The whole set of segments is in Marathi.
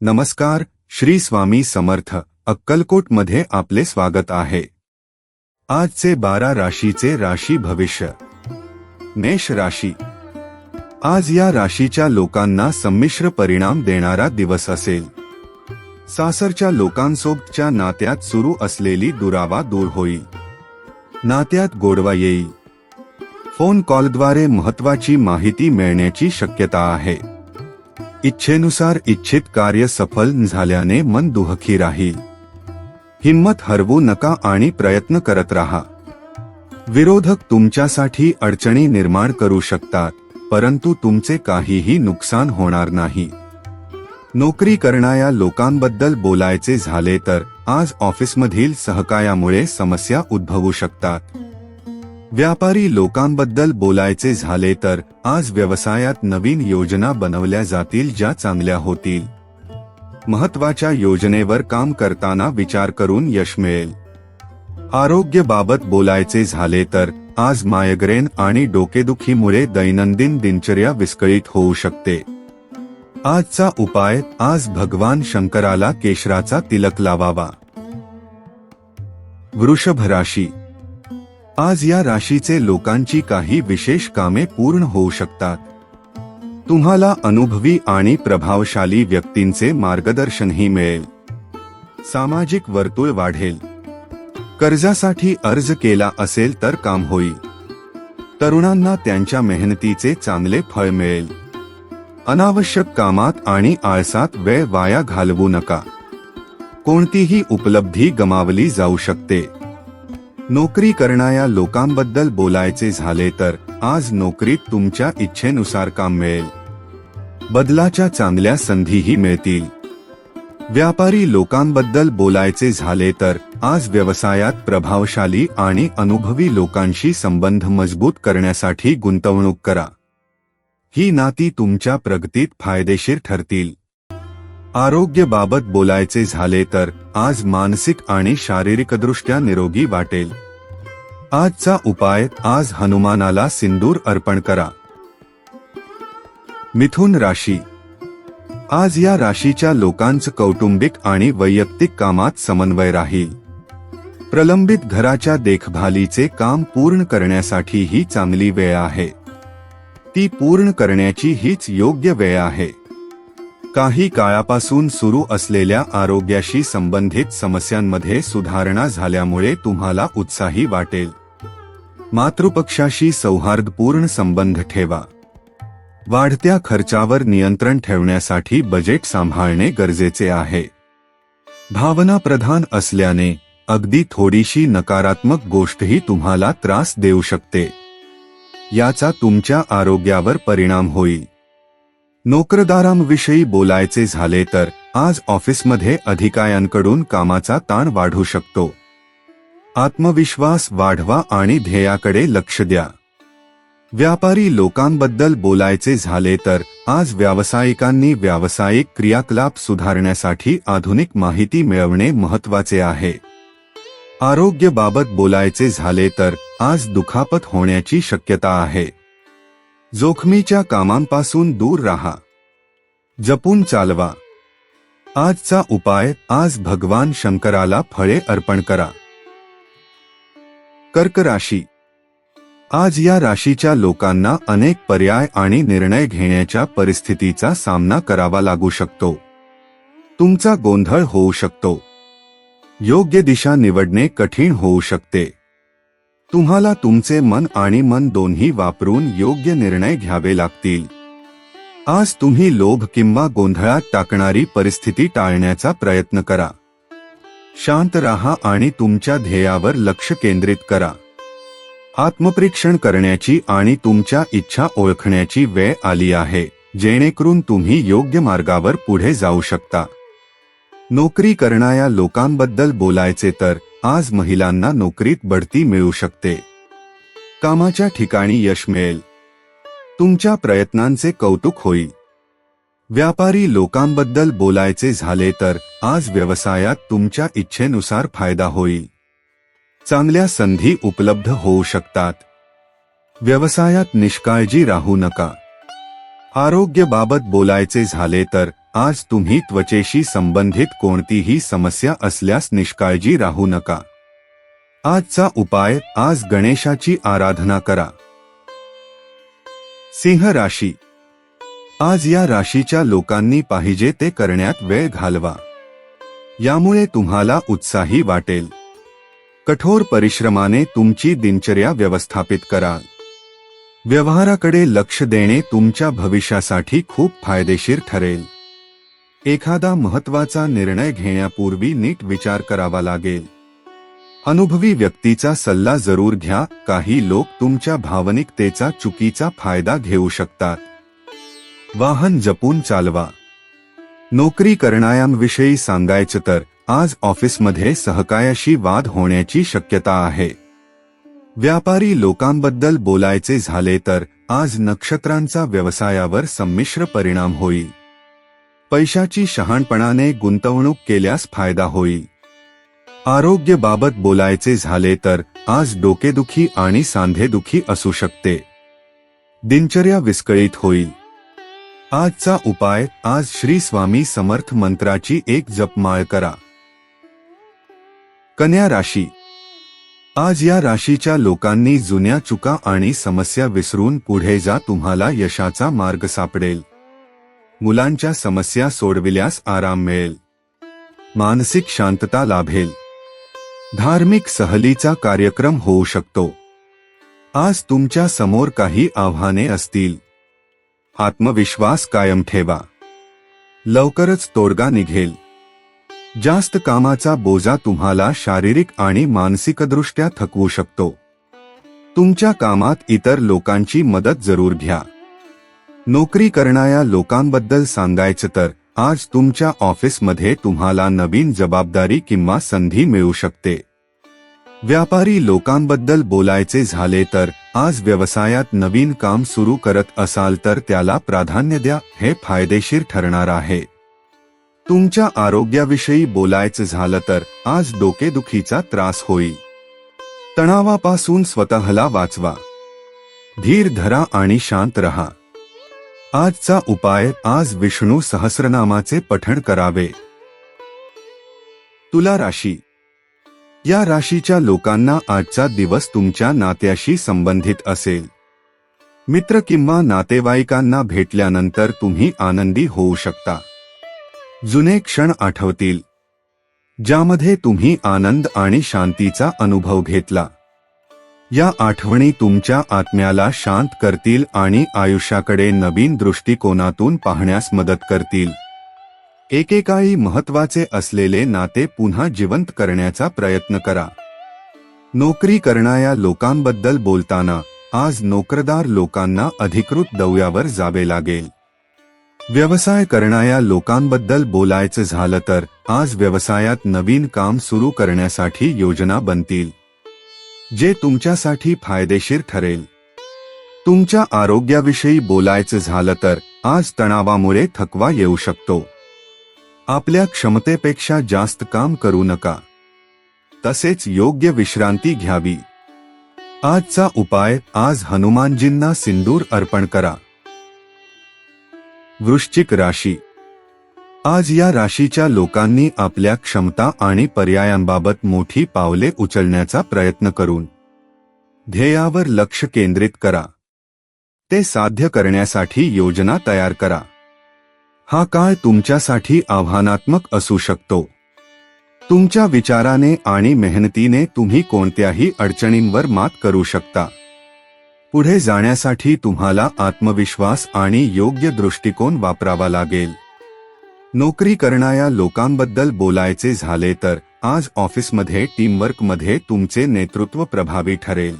नमस्कार श्री स्वामी समर्थ अक्कलकोटमध्ये आपले स्वागत आहे. आजचे बारा राशीचे राशी भविष्य. मेष राशी. आज या राशीच्या लोकांना संमिश्र परिणाम देणारा दिवस असेल. सासरच्या लोकांसोबतच्या नात्यात सुरू असलेली दुरावा दूर होईल. नात्यात गोडवा येईल. फोन कॉलद्वारे महत्वाची माहिती मिळण्याची शक्यता आहे. इच्छेनुसार इच्छित कार्य सफल झाल्याने मन दुःखी राहील. हिंमत हरवू नका आणि प्रयत्न करत राहा. विरोधक तुमच्यासाठी अडचणी निर्माण करू शकतात परंतु तुमचे काहीही नुकसान होणार नाही. नोकरी करणाऱ्या लोकांबद्दल बोलायचे झाले तर आज ऑफिसमधील सहकायामुळे समस्या उद्भवू शकतात. व्यापारी लोकांबद्दल बोलायचे झाले तर आज व्यवसायात नवीन योजना बनवल्या जातील ज्या चांगल्या होतील. महत्त्वाच्या योजनेवर काम करताना विचार करून यश मिळेल. आरोग्यबाबत बोलायचे झाले तर आज मायग्रेन आणि डोकेदुखीमुळे दैनंदिन दिनचर्या विस्कळीत होऊ शकते. आजचा उपाय आज भगवान शंकराला केशराचा तिलक लावावा. वृषभ राशी आज या राशीचे लोकांची काही विशेष कामे पूर्ण होऊ शकतात. तुम्हाला अनुभवी आणि प्रभावशाली व्यक्तींचे मार्गदर्शनही मिळेल. सामाजिक वर्तुळ वाढेल. कर्जासाठी अर्ज केला असेल तर काम होईल. तरुणांना त्यांच्या मेहनतीचे चांगले फळ मिळेल. अनावश्यक कामात आणि आळसात वेळ वाया घालवू नका. कोणतीही उपलब्धी गमावली जाऊ शकते. नोकरी करणाऱ्या लोकांबद्दल बोलायचे झाले तर आज नोकरीत तुमच्या इच्छेनुसार काम मिळेल. बदलाच्या चांगल्या संधीही मिळतील. व्यापारी लोकांबद्दल बोलायचे झाले तर आज व्यवसायात प्रभावशाली आणि अनुभवी लोकांशी संबंध मजबूत करण्यासाठी गुंतवणूक करा. ही नाती तुमच्या प्रगतीत फायदेशीर ठरतील. आरोग्यबाबत बोलायचे झाले तर आज मानसिक आणि शारीरिकदृष्ट्या निरोगी वाटेल. आजचा उपाय आज हनुमानाला सिंदूर अर्पण करा. मिथुन राशी. आज या राशीच्या लोकांचं कौटुंबिक आणि वैयक्तिक कामात समन्वय राहील. प्रलंबित घराच्या देखभालीचे काम पूर्ण करण्यासाठी ही चांगली वेळ आहे. ती पूर्ण करण्याची हीच योग्य वेळ आहे. काही काळापासून सुरू असलेल्या आरोग्याशी संबंधित समस्यांमध्ये सुधारणा झाल्यामुळे तुम्हाला उत्साही वाटेल. मातृपक्षाशी सौहार्दपूर्ण संबंध ठेवा. वाढत्या खर्चावर नियंत्रण ठेवण्यासाठी बजेट सांभाळणे गरजेचे आहे. भावना प्रधान असल्याने अगदी थोडीशी नकारात्मक गोष्टही तुम्हाला त्रास देऊ शकते. याचा तुमच्या आरोग्यावर परिणाम होईल. नोकरदारांविषयी बोलायचे झाले तर आज ऑफिसमध्ये अधिकाऱ्यांकडून कामाचा ताण वाढू शकतो. आत्मविश्वास वाढवा आणि ध्येयाकडे लक्ष द्या. व्यापारी लोकांबद्दल बोलायचे झाले तर आज व्यावसायिकांनी व्यावसायिक क्रियाकलाप सुधारण्यासाठी आधुनिक माहिती मिळवणे महत्त्वाचे आहे. आरोग्याबाबत बोलायचे झाले तर आज दुखापत होण्याची शक्यता आहे. जोखमीच्या कामांपासून दूर राहा. जपून चालवा. आजचा उपाय आज भगवान शंकराला फळे अर्पण करा. कर्क राशी. आज या राशीच्या लोकांना अनेक पर्याय आणि निर्णय घेण्याच्या परिस्थितीचा सामना करावा लागू शकतो. तुमचा गोंधळ होऊ शकतो. योग्य दिशा निवडणे कठीण होऊ शकते. तुम्हाला तुमचे मन आणि मन दोन्ही वापरून योग्य निर्णय घ्यावे लागतील. आज तुम्ही लोभ किंवा गोंधळात टाकणारी परिस्थिती टाळण्याचा प्रयत्न करा. शांत राहा आणि तुमच्या ध्येयावर लक्ष केंद्रित करा. आत्मपरीक्षण करण्याची आणि तुमच्या इच्छा ओळखण्याची वेळ आली आहे जेणेकरून तुम्ही योग्य मार्गावर पुढे जाऊ शकता. नोकरी करणाऱ्या लोकांबद्दल बोलायचे तर आज महिलांना नोकरीत बढती मिळू शकते. कामाच्या ठिकाणी यश मिळेल. तुमच्या प्रयत्नांचे कौतुक होईल. व्यापारी लोकांबद्दल बोलायचे झाले तर आज व्यवसायात तुमच्या इच्छेनुसार फायदा होईल. चांगल्या संधी उपलब्ध होऊ शकतात. व्यवसायात निष्काळजी राहू नका. आरोग्याबाबत बोलायचे झाले तर आज तुम्ही त्वचेशी संबंधित कोणतीही समस्या असल्यास निष्काळजी राहू नका. आजचा उपाय आज गणेशाची आराधना करा. सिंह राशी. आज या राशीच्या लोकांनी पाहिजे ते करण्यात वेळ घालवा. यामुळे तुम्हाला उत्साही वाटेल. कठोर परिश्रमाने तुमची दिनचर्या व्यवस्थापित करा. व्यवहाराकडे लक्ष देणे तुमच्या भविष्यासाठी खूप फायदेशीर ठरेल. एखादा महत्त्वाचा निर्णय घेण्यापूर्वी नीट विचार करावा लागेल. अनुभवी व्यक्तीचा सल्ला जरूर घ्या काही लोक तुमच्या भावनिकतेचा चुकीचा फायदा घेऊ शकतात. वाहन जपून चालवा. नोकरी करणाऱ्यांविषयी सांगायचं तर आज ऑफिसमध्ये सहकायाशी वाद होण्याची शक्यता आहे. व्यापारी लोकांबद्दल बोलायचे झाले तर आज नक्षत्रांचा व्यवसायावर संमिश्र परिणाम होईल. पैशाची शहाणपणाने गुंतवणूक केल्यास फायदा होईल. आरोग्याबाबत बोलायचे झाले तर आज डोकेदुखी आणि सांधेदुखी असू शकते. दिनचर्या विस्कळीत होईल. आजचा उपाय आज श्री स्वामी समर्थ मंत्राची एक जपमाळ करा. कन्या राशी. आज या राशीच्या लोकांनी जुन्या चुका आणि समस्या विसरून पुढे जा तुम्हाला यशाचा मार्ग सापडेल. मुलांच्या समस्या सोडविल्यास आराम मिळेल. मानसिक शांतता लाभेल. धार्मिक सहलीचा कार्यक्रम होऊ शकतो. आज तुमच्यासमोर काही आव्हाने असतील. आत्मविश्वास कायम ठेवा. लवकरच तोडगा निघेल. जास्त कामाचा बोजा तुम्हाला शारीरिक आणि मानसिकदृष्ट्या थकवू शकतो. तुमच्या कामात इतर लोकांची मदत जरूर घ्या. नोकरी करणाऱ्या लोकांबद्दल सांगायचं तर आज तुमच्या ऑफिसमध्ये तुम्हाला नवीन जबाबदारी किंवा संधी मिळू शकते. व्यापारी लोकांबद्दल बोलायचे झाले तर आज व्यवसायात नवीन काम सुरू करत असाल तर त्याला प्राधान्य द्या हे फायदेशीर ठरणार आहे. तुमच्या आरोग्याविषयी बोलायचं झालं तर आज डोकेदुखीचा त्रास होईल. तणावापासून स्वतःला वाचवा. धीर धरा आणि शांत रहा. आजचा उपाय आज विष्णू सहस्रनामाचे पठण करावे. तुला राशी. या राशीच्या लोकांना आजचा दिवस तुमच्या नात्याशी संबंधित असेल. मित्र किंवा नातेवाईकांना भेटल्यानंतर तुम्ही आनंदी होऊ शकता. जुने क्षण आठवतील. ज्यामध्ये तुम्ही आनंद आणि शांतीचा अनुभव घेतला. या आठवणी तुमच्या आत्म्याला शांत करतील आणि आयुष्याकडे नवीन दृष्टिकोनातून पाहण्यास मदत करतील. एकेकाळी महत्त्वाचे असलेले नाते पुन्हा जिवंत करण्याचा प्रयत्न करा. नोकरी करणाऱ्या लोकांबद्दल बोलताना आज नोकरदार लोकांना अधिकृत दौऱ्यावर जावे लागेल. व्यवसाय करणाऱ्या लोकांबद्दल बोलायचं झालं तर आज व्यवसायात नवीन काम सुरू करण्यासाठी योजना बनतील. जे तुमच्यासाठी फायदेशीर ठरेल. तुमच्या आरोग्याविषयी बोलायचं झालं तर आज तणावामुळे थकवा येऊ शकतो. आपल्या क्षमतेपेक्षा जास्त काम करू नका. तसेच योग्य विश्रांती घ्यावी. आजचा उपाय आज हनुमानजींना सिंदूर अर्पण करा. वृश्चिक राशी आज या राशीच्या लोकांनी आपल्या क्षमता आणि पर्यायांबाबत मोठी पावले उचलण्याचा प्रयत्न करून ध्येयावर लक्ष केंद्रित करा. ते साध्य करण्यासाठी योजना तयार करा. हा काळ तुमच्यासाठी आव्हानात्मक असू शकतो. तुमच्या विचाराने आणि मेहनतीने तुम्ही कोणत्याही अडचणींवर मात करू शकता. पुढे जाण्यासाठी तुम्हाला आत्मविश्वास आणि योग्य दृष्टिकोन वापरावा लागेल. नोकरी करणाऱ्या लोकांबद्दल बोलायचे झाले तर आज ऑफिसमध्ये टीमवर्कमध्ये तुमचे नेतृत्व प्रभावी ठरेल.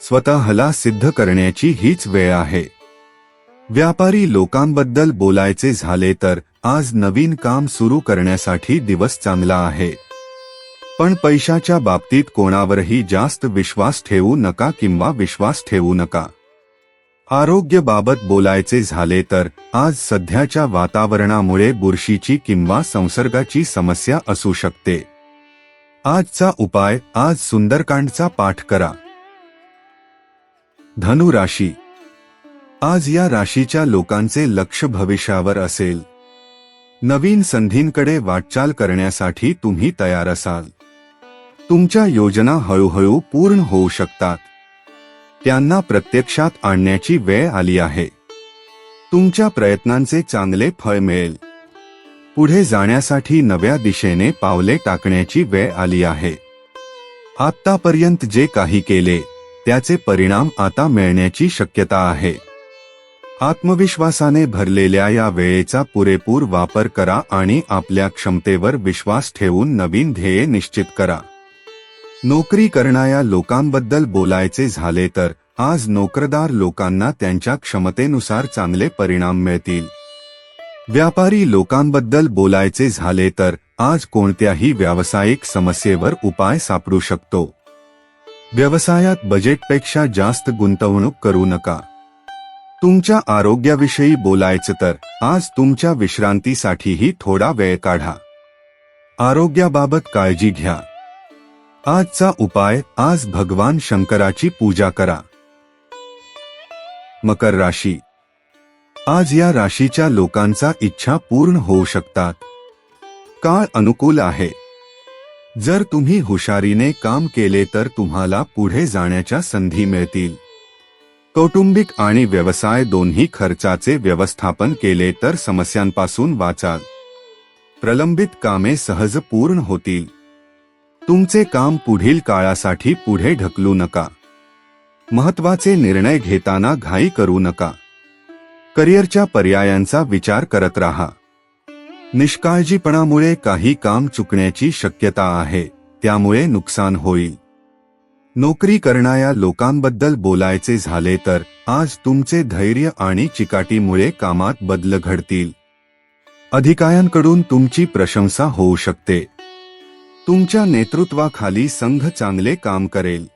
स्वतःला सिद्ध करण्याची हीच वेळ आहे. व्यापारी लोकांबद्दल बोलायचे झाले तर आज नवीन काम सुरू करण्यासाठी दिवस चांगला आहे. पण पैशाच्या बाबतीत कोणावरही जास्त विश्वास ठेवू नका किंवा विश्वास ठेवू नका. आरोग्याबाबत बोलायचे झाले तर आज सध्याच्या वातावरणामुळे बुरशीची किंवा संसर्गाची समस्या असू शकते. आजचा उपाय आज सुंदरकांडचा पाठ करा. धनु राशी. आज या राशीच्या लोकांचे लक्ष भविष्यावर असेल. नवीन संधींकडे वाटचाल करण्यासाठी तुम्ही तयार असाल. तुमच्या योजना हळूहळू पूर्ण होऊ शकतात. त्यांना प्रत्यक्षात आणण्याची वेळ आली आहे. तुमच्या प्रयत्नांचे चांगले फळ मिळेल. पुढे जाण्यासाठी नव्या दिशेने पावले टाकण्याची वेळ आली आहे. आतापर्यंत जे काही केले त्याचे परिणाम आता मिळण्याची शक्यता आहे. आत्मविश्वासाने भरलेल्या या वेळेचा पुरेपूर वापर करा आणि आपल्या क्षमतेवर विश्वास ठेवून नवीन ध्येय निश्चित करा. नोकरी करणाऱ्या लोकांबद्दल बोलायचे झाले तर आज नोकरदार लोकांना त्यांच्या क्षमतेनुसार चांगले परिणाम मिळतील. व्यापारी लोकांबद्दल बोलायचे झाले तर आज कोणत्याही व्यावसायिक समस्येवर उपाय सापडू शकतो. व्यवसायात बजेटपेक्षा जास्त गुंतवणूक करू नका. तुमच्या आरोग्याविषयी बोलायचं तर आज तुमच्या विश्रांतीसाठीही थोडा वेळ काढा. आरोग्याबाबत काळजी घ्या. आजचा उपाय आज भगवान शंकराची पूजा करा. मकर राशी. आज या राशीच्या लोकांचा इच्छा पूर्ण होऊ शकतात. काळ अनुकूल आहे. जर तुम्ही हुशारीने काम केले तर तुम्हाला पुढे जाण्याच्या संधी मिळतील. कौटुंबिक आणि व्यवसाय दोन्ही खर्चाचे व्यवस्थापन केले तर समस्यांपासून वाचाल. प्रलंबित कामे सहज पूर्ण होतील. तुमचे काम पुढील काळासाठी पुढे ढकलू नका. महत्त्वाचे निर्णय घेताना घाई करू नका. करिअरच्या पर्यायांचा विचार करत राहा. निष्काळजीपणामुळे काही काम चुकण्याची शक्यता आहे त्यामुळे नुकसान होईल. नोकरी करणाऱ्या लोकांबद्दल बोलायचे झाले तर आज तुमचे धैर्य आणि चिकाटीमुळे कामात बदल घडतील. अधिकाऱ्यांकडून तुमची प्रशंसा होऊ शकते. तुमच्या नेतृत्वाखाली संघ चांगले काम करेल.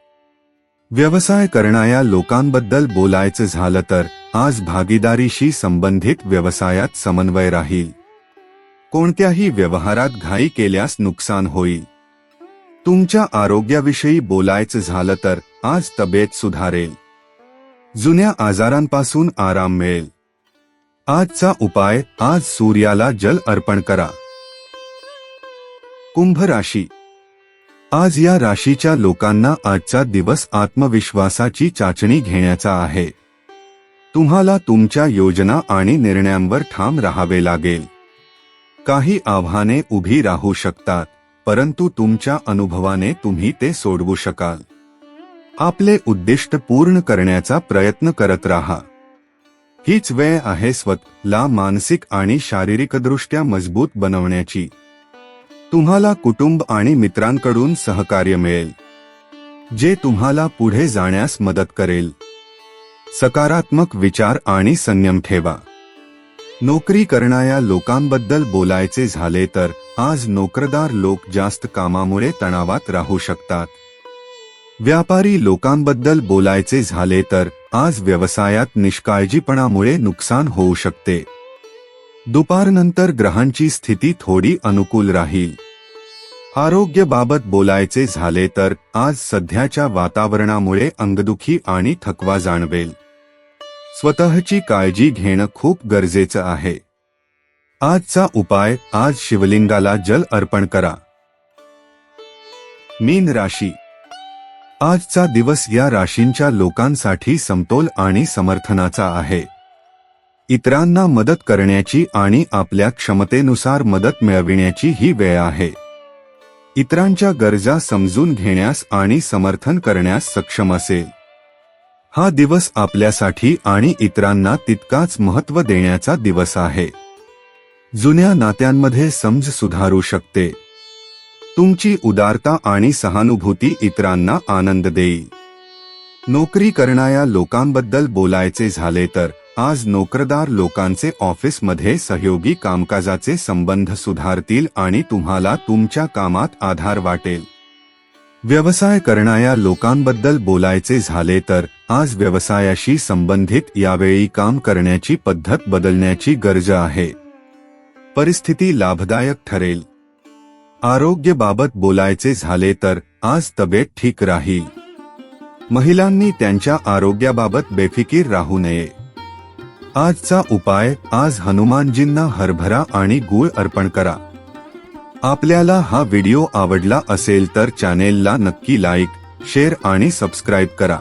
व्यवसाय करणाऱ्या लोकांबद्दल बोलायचं झालं तर आज भागीदारीशी संबंधित व्यवसायात समन्वय राहील. कोणत्याही व्यवहारात घाई केल्यास नुकसान होईल. तुमच्या आरोग्याविषयी बोलायचं झालं तर आज तब्येत सुधारेल. जुन्या आजारांपासून आराम मिळेल. आजचा उपाय आज सूर्याला जल अर्पण करा. कुंभ राशी आज या राशीच्या लोकांना आजचा दिवस आत्मविश्वासाची चाचणी घेण्याचा आहे. तुम्हाला तुमच्या योजना आणि निर्णयांवर ठाम राहावे लागेल. काही आव्हाने उभी राहू शकतात परंतु तुमच्या अनुभवाने तुम्ही ते सोडवू शकाल. आपले उद्दिष्ट पूर्ण करण्याचा प्रयत्न करत राहा. हीच वेळ आहे स्वतःला मानसिक आणि शारीरिकदृष्ट्या मजबूत बनवण्याची. तुम्हाला कुटुंब आणि मित्रांकडून सहकार्य मिळेल जे तुम्हाला पुढे जाण्यास मदत करेल. सकारात्मक विचार आणि संयम ठेवा. नोकरी करणाऱ्या लोकांबद्दल बोलायचे झाले तर आज नोकरदार लोक जास्त कामामुळे तणावात राहू शकतात. व्यापारी लोकांबद्दल बोलायचे झाले तर आज व्यवसायात निष्काळजीपणामुळे नुकसान होऊ शकते. दुपारनंतर ग्रहांची स्थिती थोडी अनुकूल राहील. आरोग्यबाबत बोलायचे झाले तर आज सध्याच्या वातावरणामुळे अंगदुखी आणि थकवा जाणवेल. स्वतःची काळजी घेणं खूप गरजेचं आहे. आजचा उपाय आज शिवलिंगाला जल अर्पण करा. मीन राशी. आजचा दिवस या राशींच्या लोकांसाठी समतोल आणि समर्थनाचा आहे. इतरांना मदत करण्याची आणि आपल्या क्षमतेनुसार मदत मिळविण्याची ही वेळ आहे. इतरांच्या गरजा समजून घेण्यास आणि समर्थन करण्यास सक्षम असेल. हा दिवस आपल्यासाठी आणि इतरांना तितकाच महत्त्व देण्याचा दिवस आहे. जुन्या नात्यांमध्ये समज सुधारू शकते. तुमची उदारता आणि सहानुभूती इतरांना आनंद देईल. नोकरी करणाऱ्या लोकांबद्दल बोलायचे झाले तर आज नोकरदार लोकांचे ऑफिसमध्ये सहयोगी कामकाजाचे संबंध सुधारतील आणि तुम्हाला तुमच्या कामात आधार वाटेल. व्यवसाय करणाऱ्या लोकांबद्दल बोलायचे झाले तर आज व्यवसायाशी संबंधित यावेळी काम करण्याची पद्धत बदलण्याची गरज आहे. परिस्थिती लाभदायक ठरेल. आरोग्यबाबत बोलायचे झाले तर आज तब्येत ठीक राहील. महिलांनी त्यांच्या आरोग्याबाबत बेफिकीर राहू नये. आजचा उपाय आज हनुमानजींना हरभरा आणि गूळ अर्पण करा. आपल्याला हा व्हिडिओ आवडला असेल तर चॅनेलला नक्की लाईक शेअर आणि सबस्क्राईब करा.